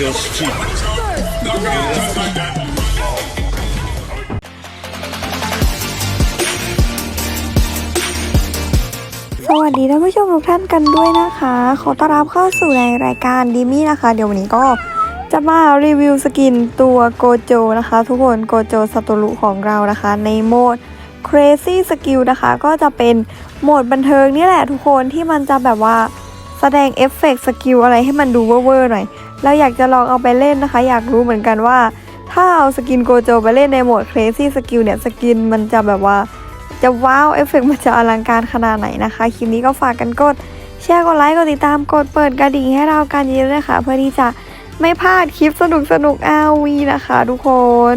just cheap. สวัสดีท่านผู้ชมทุกท่านกันด้วยนะคะ ขอต้อนรับเข้าสู่ในรายการดีมี่นะคะ เดี๋ยววันนี้ก็จะมารีวิวสกินตัวโกโจนะคะ ทุกคนโกโจสตูรุของเรานะคะ ในโหมด Crazy Skill นะคะ ก็จะเป็นโหมดบันเทิงนี่แหละทุกคนที่มันจะแบบว่าแสดงเอฟเฟกต์สกิลอะไรให้มันดูเวอร์ๆหน่อย เราอยากจะลองเอาไปเล่นนะคะ อยากรู้เหมือนกันว่า ถ้าเอาสกินโกโจไปเล่นในโหมด Crazy Skill เนี่ย สกินมันจะแบบว่าจะว้าว เอฟเฟกต์มันจะอลังการขนาดไหนนะคะ คลิปนี้ก็ฝากกันกด แชร์กดไลค์กดติดตามกดเปิดกระดิ่งให้เรากันเยอะๆนะคะ เพื่อที่จะไม่พลาดคลิปสนุกสนุกอาวีนะคะ ทุกคน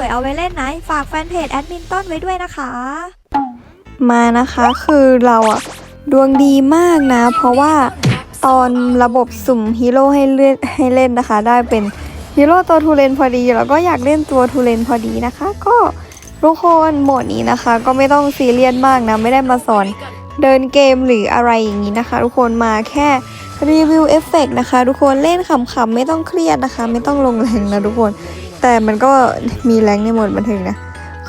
วยๆเอาไว้เล่นนะฝากแฟนเพจแอดมินต้นไว้ด้วยนะคะ มานะคะคือเราอะดวงดีมากนะ เพราะว่าตอนระบบสุ่มฮีโร่ให้เล่นให้เล่นนะคะ ได้เป็นฮีโร่ตัวทูเลนพอดี แล้วก็อยากเล่นตัวทูเลนพอดีนะคะ ก็ทุกคนโหมดนี้นะคะ ก็ไม่ต้องซีเรียสมากนะ ไม่ได้มาสอนเดินเกมหรืออะไรอย่างนี้นะคะ ทุกคนมาแค่รีวิวเอฟเฟกนะคะ ทุกคนเล่นขำๆไม่ต้องเครียดนะคะ ไม่ต้องลงแรงนะทุกคน แต่มันก็มีแรงในหมดบันเทิงนะ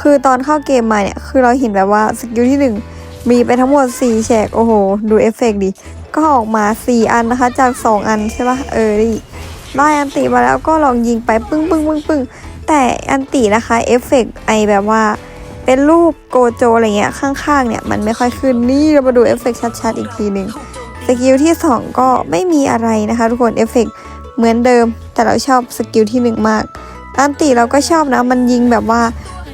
คือตอนเข้าเกมมาเนี่ย คือเราเห็นแบบว่าสกิลที่ 1 มีไปทั้งหมด 4 แฉก โอ้โห ดูเอฟเฟกต์ดิ ก็ออกมา 4 อันนะคะ จาก 2 อันใช่ปะเออดิได้อันติมาแล้วก็ลองยิงไปปึ้งปึ้งปึ้งปึ้งแต่อันตินะคะเอฟเฟกต์ไอแบบว่าเป็นรูปโกโจอะไรเงี้ยข้างๆเนี่ยมันไม่ค่อยขึ้นนี่เรามาดูเอฟเฟกต์ชัดๆอีกทีหนึ่งสกิลที่ 2 ก็ไม่มีอะไรนะคะ ทุกคนเอฟเฟกต์เหมือนเดิม แต่เราชอบสกิลที่ 1 มาก อันติเราก็ชอบนะ มันยิงแบบว่า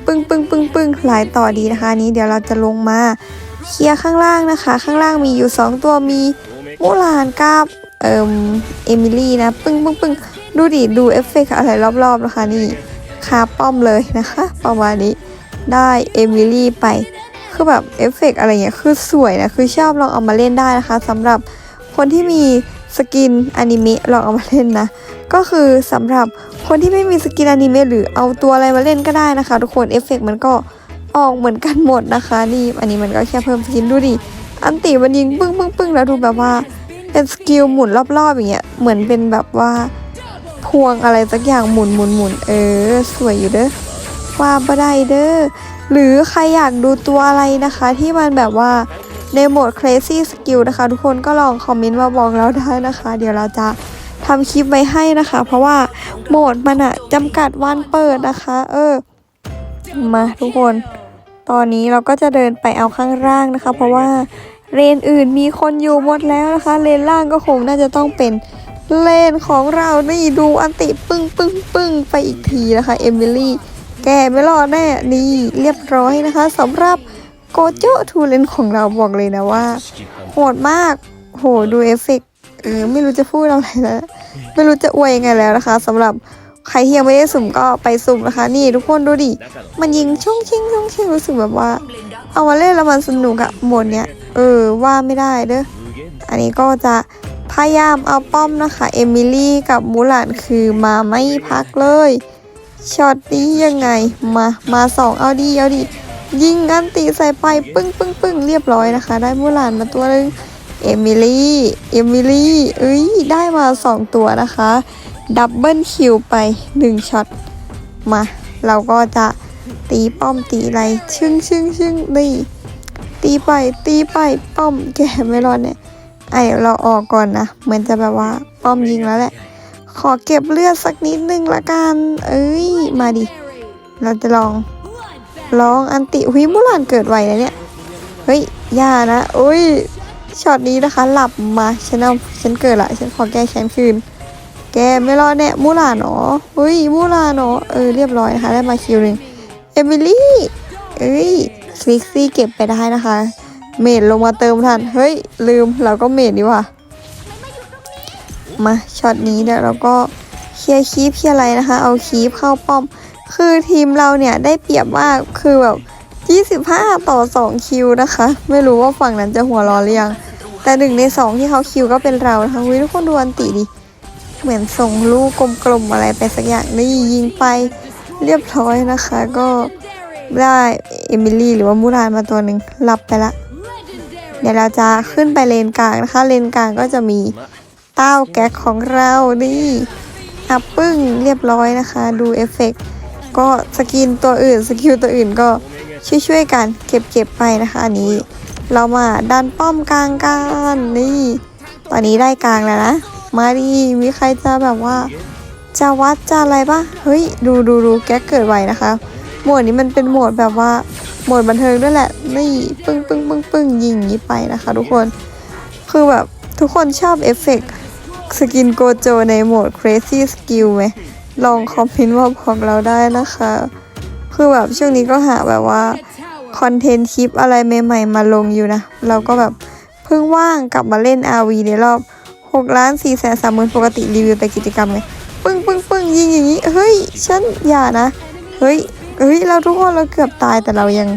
ปึ้งปึ้งปึ้งปึ้งหลายต่อดีนะคะนี้เดี๋ยวเราจะลงมาเคลียร์ข้างล่างนะคะ ข้างล่างมีอยู่ 2 ตัวมีมูลานกับเอ่มเอมิลี่นะ ปึ้งปึ้งปึ้งดูดิดูเอฟเฟกต์อะไรรอบๆนะคะนี่คาป้อมเลยนะคะ ประมาณนี้ได้เอมิลี่ไปคือแบบเอฟเฟกต์อะไรเงี้ยคือสวยนะคือชอบลองเอามาเล่นได้นะคะสำหรับคนที่มีสกินอนิเมะลองเอามาเล่นนะ ก็คือสำหรับ คนที่ไม่มีสกินอนิเมะหรือเอาตัวอะไรมาเล่นก็ได้นะคะ ทุกคนเอฟเฟกต์มันก็ออกเหมือนกันหมดนะคะนี่อันนี้มันก็แค่เพิ่มสกินดูดิอันติมันยิงปึ้งปึ้งปึ้งแล้วดูแบบว่าเป็นสกิลหมุนรอบๆอย่างเงี้ยเหมือนเป็นแบบว่าพวงอะไรสักอย่างหมุนหมุนหมุนเออ สวยอยู่เด้อว่าบ่ได้เด้อหรือใครอยากดูตัวอะไรนะคะ ที่มันแบบว่าในโหมด crazy skill นะคะ ทุกคนก็ลองคอมเมนต์มาบอกเราได้นะคะ เดี๋ยวเราจะ ทำคลิปไว้ให้นะคะ เพราะว่าโหมดมันอะจำกัดวันเปิดนะคะ เออ มาทุกคน ตอนนี้เราก็จะเดินไปเอาข้างล่างนะคะ เพราะว่าเลนอื่นมีคนอยู่หมดแล้วนะคะ เลนล่างก็คงน่าจะต้องเป็นเลนของเรานี่ดูอันติปึ้งปึ้งปึ้งไปอีกทีนะคะเอมิลี่แกไม่รอดแน่นี่เรียบร้อยนะคะสำหรับโกโจทูเลนของเราบอกเลยนะว่าโหดมาก โหดูเอฟเฟกต์เออไม่รู้จะพูดอะไรแล้ว ไม่รู้จะอวยยังไงแล้วนะคะสำหรับใครที่ยังไม่ได้สุ่มก็ไปสุ่มนะคะ นี่ทุกคนดูดิ มันยิงช่องชิงช่องชิงรู้สึกแบบว่า เอามาเล่นแล้วมันสนุกอะหมดเนี้ยเออว่าไม่ได้เด้ออันนี้ก็จะพยายามเอาป้อมนะคะ เอมิลี่กับมูหลานคือมาไม่พักเลยช็อตนี้ยังไงมามาสองเอาดีเอาดียิงอันตีใส่ไปปึ้งปึ้งปึ้งเรียบร้อยนะคะ ได้มูหลานมาตัวนึง เอมิลี่เอมิลี่เอ้ยได้มาสองตัวนะคะ ดับเบิลคิวไปหนึ่งช็อตมา เราก็จะตีป้อมตีไร ชึ่งชึ่งชึ่งนี่ตีไปตีไปป้อมแกไม่รอดเนี่ยไอเราออกก่อนนะ เหมือนจะแบบว่าป้อมยิงแล้วแหละ ขอเก็บเลือดสักนิดนึงละกัน เอ้ย มาดิ เราจะลอง ลองอันติหุยมูลานเกิดไวนะเนี่ย เฮ้ย ยานะโอ้ย ช็อตนี้นะคะ หลับมาฉันเอาฉันเกิดละฉันขอแก้แค้นคืน แกไม่รอดแน่มูลานเนาะเฮ้ยมูลานเนาะเออเรียบร้อยนะคะ ได้มาคิวหนึ่งเอมิลี่เอ้ยคลิกซี่เก็บไปได้นะคะ เมดลงมาเติมทัน เฮ้ย ลืมเราก็เมดดีว่ามาช็อตนี้เดี๋ยเราก็เคลียร์คีปเคลียร์อะไรนะคะ เอาคีปเข้าป้อม คือทีมเราเนี่ยได้เปรียบมากคือแบบ25 ต่อ 2 คิวนะคะ ไม่รู้ว่าฝั่งนั้นจะหัวร้อนหรือยัง แต่หนึ่งในสองที่เขาคิวก็เป็นเรานะคะวิทุกคนดูอันติดิ เหมือนส่งลูกกลมๆอะไรไปสักอย่างนี่ยิงไปเรียบร้อยนะคะ ก็ได้เอมิลี่หรือว่ามูรานมาตัวหนึ่งหลับไปละ เดี๋ยวเราจะขึ้นไปเลนกลางนะคะ เลนกลางก็จะมีเต้าแก๊กของเรานี่อัพปึ้งเรียบร้อยนะคะ ดูเอฟเฟกต์ก็สกินตัวอื่นสกิลตัวอื่นก็ช่วยๆกันเก็บๆไปนะคะอันนี้ เรามาดันป้อมกลางกันนี่ ตอนนี้ได้กลางแล้วนะ มาดีมีใครจะแบบว่า จะวัดจะอะไรปะเฮ้ย ดูดูดูแก๊กเกิดไวนะคะโหมดนี้มันเป็นโหมดแบบว่าโหมดบันเทิงด้วยแหละ นี่ปึ้งปึ้งปึ้งปึ้งยิงอย่างนี้ไปนะคะ ทุกคน คือแบบทุกคนชอบเอฟเฟกต์สกินโกโจในโหมด crazy skill ไหม ลองคอมเมนต์มาบอกเราได้นะคะ คือแบบช่วงนี้ก็หาแบบว่า คอนเทนต์คลิปอะไรใหม่ๆมาลงอยู่นะ เราก็แบบเพิ่งว่างกลับมาเล่น RV ในรอบ6ล้าน4แสนสามหมื่นปกติรีวิวแต่กิจกรรมไงปึ้งปึ้งปึ้งยิงอย่างนี้ เฮ้ย ฉันอย่านะ เฮ้ยเฮ้ย เราทุกคนเราเกือบตายแต่เรายัง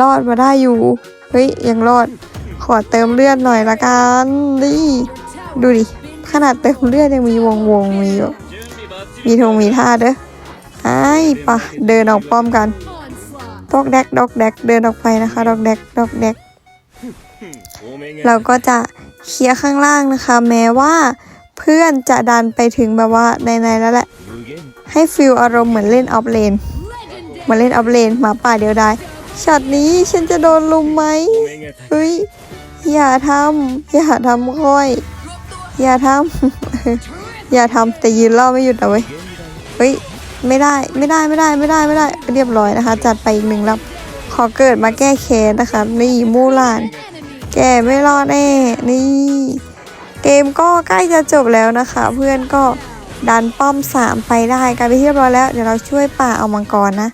รอดมาได้อยู่ เฮ้ย ยังรอด ขอเติมเลือดหน่อยละกันนี่ดูดิ ขนาดเติมเลือดยังมีวงวงมีแบบมีธงมีท่าเด้อไอ้ปะเดินออกป้อมกัน ดอกแดกดอกแดกเดินออกไปนะคะดอกแดกดอกแดกเราก็จะเคลียร์ข้างล่างนะคะ แม้ว่าเพื่อนจะดันไปถึงแบบว่าในๆแล้วแหละ ให้ฟิลอารมณ์เหมือนเล่นออฟเลนเหมือนเล่นออฟเลนหมาป่าเดียวได้ช็อตนี้ฉันจะโดนลุมไหมเฮ้ยอย่าทำอย่าทำค่อย อย่าทำอย่าทำแต่ยืนเล่าไม่หยุดเอาไว้ยเฮ้ย ไม่ได้ไม่ได้ไม่ได้ไม่ได้ไม่ได้เรียบร้อยนะคะ จัดไปอีกหนึ่งรอบขอเกิดมาแก้แค้นนะคะนี่มูลาน แกไม่รอดแน่นี่ เกมก็ใกล้จะจบแล้วนะคะ เพื่อนก็ดันป้อมสามไปได้กลายเป็นที่เรียบร้อยแล้ว เดี๋ยวเราช่วยป่าเอามังกรนะ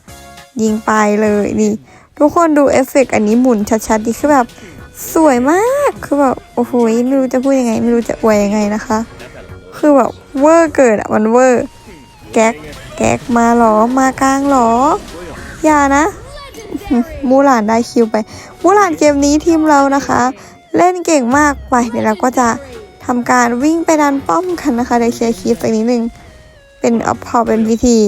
ยิงไปเลยนี่ ทุกคนดูเอฟเฟกต์อันนี้หมุนชัดๆดีคือแบบสวยมากคือแบบโอ้โหไม่รู้จะพูดยังไง ไม่รู้จะอวยยังไงนะคะ คือแบบเวอร์เกิดอะมันเวอร์แก๊ก แก๊กมาหรอ มากลางหรอ อย่านะ มูหลานได้คิวไป มูหลานเกมนี้ทีมเรานะคะ เล่นเก่งมากไปเดี๋ยวเราก็จะทำการวิ่งไปดันป้อมกันนะคะในเคลียร์คีฟสักนิดนึง เป็นอพอเป็นพิธี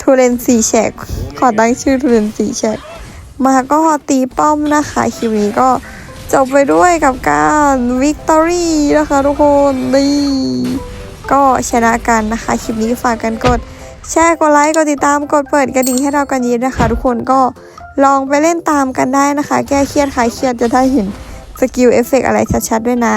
ทูเรนสีแฉก ขอตั้งชื่อทูเรนสีแฉก มาก็ตีป้อมนะคะคลิปนี้ก็จบไปด้วยกับการวิกตอรี่นะคะทุกคนนี่ก็ชนะกันนะคะ คลิปนี้ฝากกันกด แชร์กดไลค์กดติดตามกดเปิดกระดิ่งให้เรากันเยอะนะคะ ทุกคนก็ลองไปเล่นตามกันได้นะคะ แก้เครียดคลายเครียดจะได้เห็นสกิลเอฟเฟกอะไรชัดๆด้วยนะ